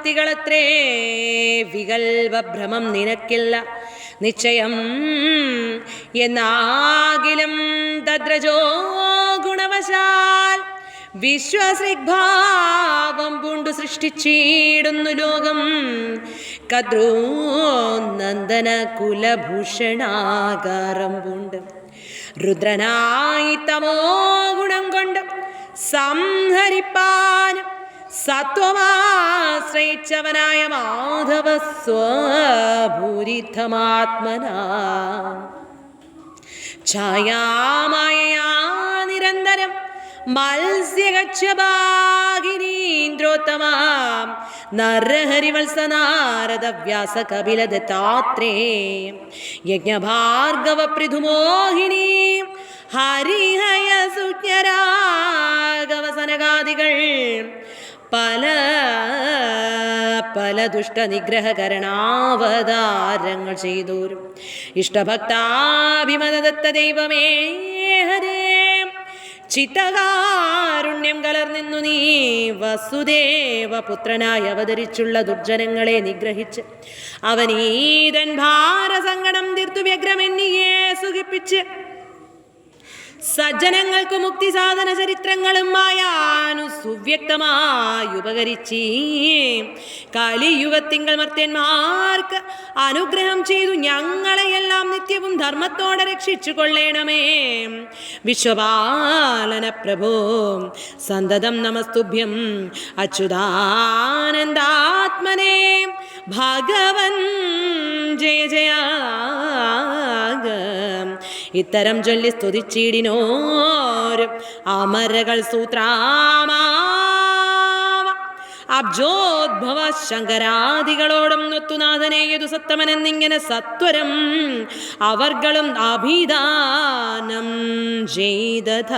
ഭക്തികളത്രേ വികൽഭ്രമം നിനക്കില്ല. നിശ്ചയം എന്നാകിലും തദ്രജോ ഗുണവശാൽ വിശ്വസൃഗ്ഭാവം പൂണ്ടു സൃഷ്ടിച്ചിടുന്നു ലോകം. കദ്രോ നന്ദന കുലഭൂഷണാകാരം പൂണ്ട്. രുദ്രനായി തമോ ഗുണം കൊണ്ട് സംഹരിപ്പാനും സത്വമാശ്രയിച്ചവനായ മാധവ സ്വഭൂരിതമാത്മനാ ഛായാമായയാ നിരന്തരം മത്സ്യഗച്ഛഭാഗിനീന്ദ്രോത്തമാം നരഹരിവത്സനാരദ യജ്ഞഭാർഗവ പൃഥുമോഹിനി ഹരിഹയ സുജ്ഞരാഗവ സനകാദികൾ പല പല ദുഷ്ടനിഗ്രഹകരണാവതാരങ്ങൾ ചെയ്തോരും. ഇഷ്ടഭക്താഭിമതത്ത ദൈവമേ ഹരേ. ചിത്തകാരുണ്യം കലർന്നിന്നു നീ വസുദേവ പുത്രനായി അവതരിച്ചുള്ള ദുർജനങ്ങളെ നിഗ്രഹിച്ച് അവനീതൻ ഭാരസങ്കടം തീർത്തു വ്യഗ്രമെന്നിയെ സുഖിപ്പിച്ച് സജ്ജനങ്ങൾക്ക് മുക്തി സാധന ചരിത്രങ്ങളും മായാനു സുവ്യക്തമായി ഉപകരിച്ചീ. കലിയുഗത്തിങ്കൾ മർത്യന്മാർക്ക് അനുഗ്രഹം ചെയ്തു ഞങ്ങളെയെല്ലാം നിത്യവും ധർമ്മത്തോടെ രക്ഷിച്ചു കൊള്ളേണമേ വിശ്വപാലന പ്രഭോ സന്തതം നമസ്തുഭ്യം അച്യുതാനന്ദാത്മനേ. ഭഗവൻ ഇത്തരം ചൊല്ലി സ്തുതിച്ചിടിനോരും. അമരകൾ സൂത്രാമാ അബ്ജോദ്ഭവ ശങ്കരാദികളോടും നൊത്തുനാഥനെ യതു സത്തമനെന്നിങ്ങനെ സത്വരം. അവർകളും അഭിദാനം ചെയ്തത.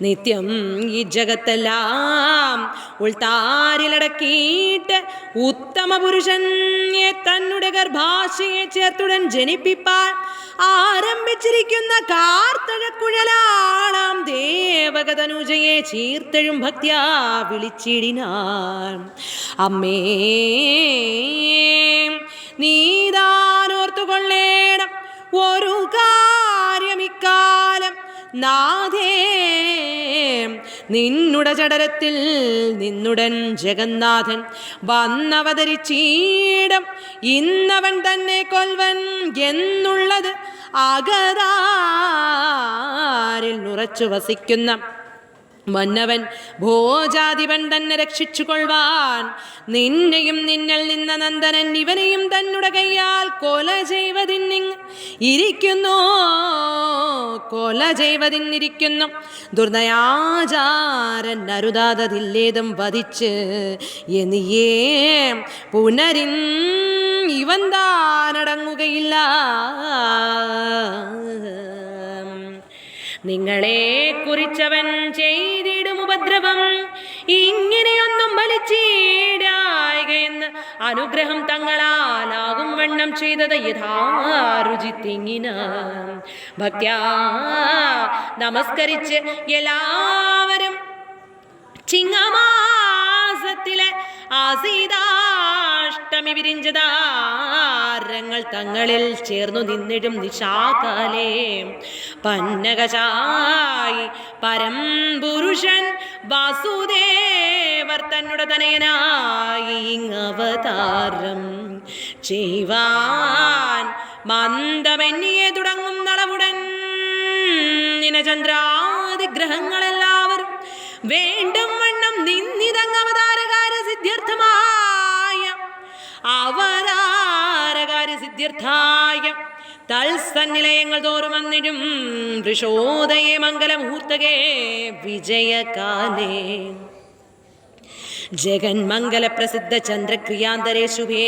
നിത്യം ഈ ജഗത്തെല്ലാം ഉൾത്താരിലടക്കിയിട്ട് ഉത്തമ പുരുഷനെ തന്നെ ഗർഭാശയെ ചേർത്തുടൻ ജനിപ്പിപ്പാൻ ആരംഭിച്ചിരിക്കുന്ന കാർത്തഴക്കുഴലാളാം ദേവകതനുജയെ ചീർത്തഴും ഭക്തിയാ വിളിച്ചിടിനാൻ. അമ്മേ നീതാനോർത്തുകൊള്ളേണം ഒരു കാര്യമിക്കാലം നാഥേ നിന്നുടെ ചടരത്തിൽ നിന്നുടൻ ജഗന്നാഥൻ വന്നവതരിച്ചീടം ഇന്നവൻ തന്നെ കൊൽവൻ എന്നുള്ളത് അകതാരിൽ നുറച്ചു വസിക്കുന്ന മന്നവൻ ഭോജാതിപൻ തന്നെ രക്ഷിച്ചു കൊള്ളുവാൻ നിന്നെയും നിന്നിൽ നിന്ന നന്ദനൻ ഇവനെയും തന്നുടെ കൈയാൽ കൊല ചെയ്വതിന്നിങ് ഇരിക്കുന്നു. കൊല ചെയ്വതിന്നിരിക്കുന്നു. ദുർനയാചാരൻ അരുതാതതില്ലേതും വധിച്ച് എന്നിയേ പുനരിൻ ഇവൻ താനടങ്ങുകയില്ല. നിങ്ങളെ കുറിച്ചവൻ ചെയ്തിടും ഉപദ്രവം. ഇങ്ങനെയൊന്നും വലിച്ചീടായകയെന്ന് അനുഗ്രഹം തങ്ങളാലാകും വണ്ണം ചെയ്തത് യഥാരുചി തിങ്ങിന ഭക്യാ നമസ്കരിച്ച് എല്ലാവരും ചിങ്ങമാസത്തിലെ ആസീതാഷ്ടമി വിരിഞ്ചതാരങ്ങൾ തങ്ങളിൽ ചേർന്നു നിന്നിടും നിശാകാലേ. പന്നകചായി പരംപുരുഷൻ വാസുദേവർ തന്നുടെ തനയനായി അവതാരം ചെയ്യുവാൻ മന്ദമെന്നിയെ തുടങ്ങും നളവുടൻ ഇനചന്ദ്രാതിഗ്രഹങ്ങളെല്ലാവരും വേണ്ടും സിദ്ധ്യർത്ഥായ തൽസന്നിലയങ്ങൾ തോറും വന്നിടും. വൃഷോദയേ മംഗലമുഹൂർത്തകേ വിജയകാലേ. ജഗന്മംഗല പ്രസിദ്ധ ചന്ദ്രക്രിയാന്തരേ ശുഭേ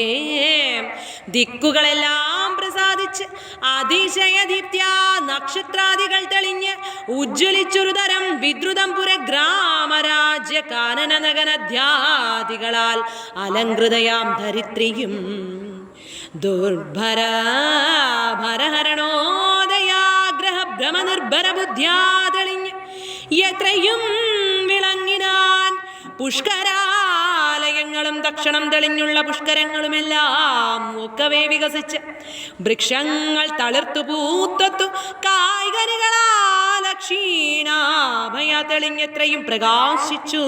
ദിക്കുകളെല്ലാം പ്രസാദിച്ച് അതിശയദീപ്ത്യാ നക്ഷത്രാദികൾ തെളിഞ്ഞ് ഉജ്ജ്വലിച്ചൊരു തരം വിദ്രുതം പുര ഗ്രാമരാജ്യ കാനന നഗനധ്യാദികളാൽ അലങ്കൃതയാം ധരിത്രിയും. ദുർഭര ഭരഹരണോദയാഗ്രഹ ഭ്രമനിർഭര ബുദ്ധ്യാ തെളിഞ്ഞ് എത്രയും വിളങ്ങിനാൻ പുഷ്കരാലയങ്ങളും ദക്ഷണം തെളിഞ്ഞുള്ള പുഷ്കരങ്ങളുമെല്ലാം ഒക്കവേ വികസിച്ച് വൃക്ഷങ്ങൾ തളിർത്തു പൂത്തത്തു കായ്കനികളാൽ ക്ഷീണാഭയ തെളിഞ്ഞെത്രയും പ്രകാശിച്ചു.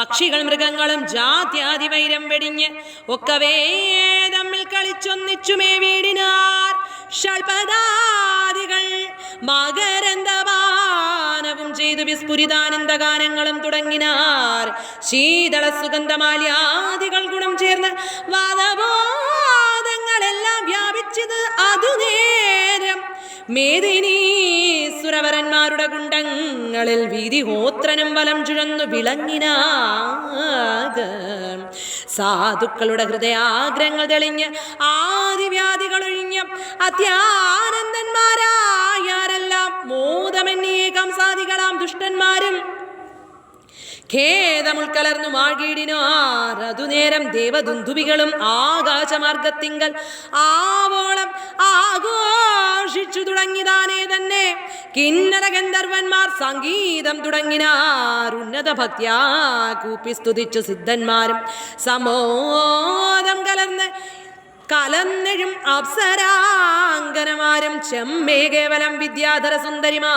പക്ഷികൾ മൃഗങ്ങളും ജാത്യാതി വൈരം വെടിഞ്ഞ് ഒക്കവേ തമ്മിൽ കളിച്ചൊന്നിച്ചുമേ വീടിനാർ. ഷൾപദാദികൾ മകരന്തപാനവും ചെയ്തു വിസ്ഫുരിതാനന്ദ ഗാനങ്ങളും തുടങ്ങിനാർ. ശീതള സുഗന്ധമാലിയാദികൾ ഗുണം ചേർന്ന് വാദബോധങ്ങളെല്ലാം വ്യാപിച്ചത് അതു നേരം മേദിനീസുരവരന്മാരുടെ കുണ്ടങ്ങളിൽ വീതിഹോത്രനും വലം ചുഴന്നു വിളങ്ങിനാക സാധുക്കളുടെ ഹൃദയാഗ്രങ്ങൾ തെളിഞ്ഞ് ആദിവ്യാധികൾ ഒഴിഞ്ഞ് അത്യാനന്ദന്മാരായാരെല്ലാം മോദമെന്നീകം സാധികളാം ദുഷ്ടന്മാരും ഖേദമുൾക്കലർന്നു മാഴ്കീടിനാർ നേരം ദേവദുന്ദുവികളും ആകാശമാർഗത്തിങ്കൽ ആവോളം ആഘോഷിച്ചു തുടങ്ങിതാനേ തന്നെ. കിന്നര ഗന്ധർവന്മാർ സംഗീതം തുടങ്ങിനാർ. ഉന്നത ഭക്ത്യാ കൂപ്പി സ്തുതിച്ചു സിദ്ധന്മാരും. സമോദം കലർന്ന് കലന്നെഴും അപ്സരാങ്കനമാരും ചെമ്മേ കേവലം വിദ്യാധര സുന്ദരിമാ